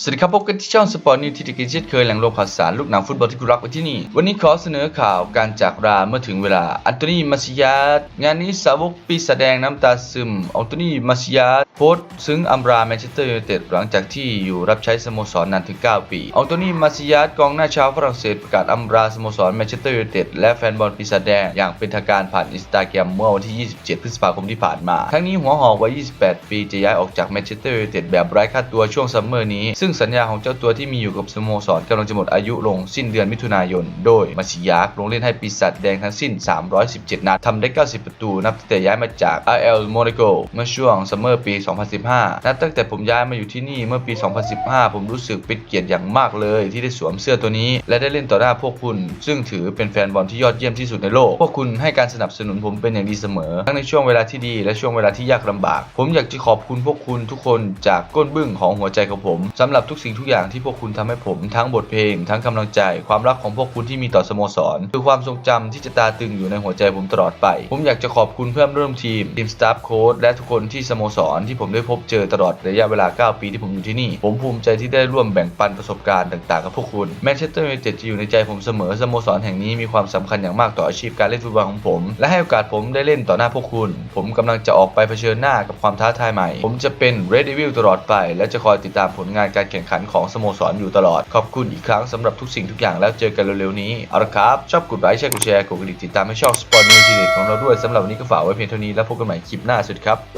สวัสดีครับพบกันที่ช่องสปอร์ตนิวที่ตะกี้เช่นเคยแหล่งรวมข่าวสารลูกหนังฟุตบอลที่คุณรักไว้ที่นี่ วันนี้ขอเสนอข่าวการจากราเมื่อถึงเวลา อันโตนีมาซิยาสงานนี้สาวกปีศาจแดงน้ำตาซึม อันโตนีมาซิยาสโพสต์ซึ้งอำราแมนเชสเตอร์ยูไนเต็ดหลังจากที่อยู่รับใช้สโมสรนานถึง 9 ปี อันโตนีมาซิยาสกองหน้าชาวฝรั่งเศสประกาศอำราสโมสรแมนเชสเตอร์ยูไนเต็ดและแฟนบอลปีศาจแดงอย่างเป็นทางการผ่านอินสตาแกรมเมื่อวันที่ 27 พฤษภาคมที่ผ่านมา ทั้งนี้หัวหอกวัย 28 ปีจะย้ายออกจากแมนเชสเตอร์ยูไนเต็ดแบบไร้ค่าตัวช่วงซัมเมอร์นี้ซึ่งึ่งสัญญาของเจ้าตัวที่มีอยู่กับสโมสรกำลังจะหมดอายุลงสิ้นเดือนมิถุนายน โดยมาชิยากลงเล่นให้ปีศาจแดงทั้งสิ้น 317 นัดทำได้ 90 ประตู นับตั้งแต่ย้ายมาจาก RL Monaco เมื่อช่วงซัมเมอร์ปี 2015 นับตั้งแต่ผมย้ายมาอยู่ที่นี่เมื่อปี 2015 ผมรู้สึกเป็นเกียรติอย่างมากเลยที่ได้สวมเสื้อตัวนี้ และได้เล่นต่อหน้าพวกคุณ ซึ่งถือเป็นแฟนบอลที่ยอดเยี่ยมที่สุดในโลก พวกคุณให้การสนับสนุนผมเป็นอย่างดีเสมอ ทั้งในช่วงเวลาที่ดีและช่วงเวลาที่ยากลำบาก ผมอยากจะขอบคุณพวกคุณทุกคนจากก้นบึ้งของหัวใจของผมสำหรับทุกสิ่งทุกอย่างที่พวกคุณทำให้ผม ทั้งบทเพลง ทั้งกำลังใจ ความรักของพวกคุณที่มีต่อสโมสร คือความทรงจำที่จะตาตึงอยู่ในหัวใจผมตลอดไป ผมอยากจะขอบคุณเพื่อนร่วมทีม ทีมสตาฟโค้ชและทุกคนที่สโมสรที่ผมได้พบเจอตลอดระยะเวลา 9 ปีที่ผมอยู่ที่นี่ ผมภูมิใจที่ได้ร่วมแบ่งปันประสบการณ์ต่างๆ กับพวกคุณแมนเชสเตอร์ยูไนเต็ดจะอยู่ในใจผมเสมอสโมสรแห่งนี้มีความสำคัญอย่างมากต่ออาชีพการเล่นฟุตบอลของผม และให้โอกาสผมได้เล่นต่อหน้าพวกคุณ ผมกำลังจะออกไปเผชิญหน้ากับความท้าทายใหม่ ผมจะเป็น Red Devil ตลอดไป และจะคอยติดตามผลงานการแข่งขันของสโมสรอยู่ตลอด ขอบคุณอีกครั้งสำหรับทุกสิ่งทุกอย่างแล้วเจอกันเร็วๆนี้เอาละครับ ชอบกดไลค์แชร์กดแชร์กดกระดิ่งติดตามให้ช่องสปอร์ตนิวทีเด็ดของเราด้วยสำหรับวันนี้ก็ฝากไว้เพียงเท่านี้แล้วพบกันใหม่คลิปหน้าสุดครับ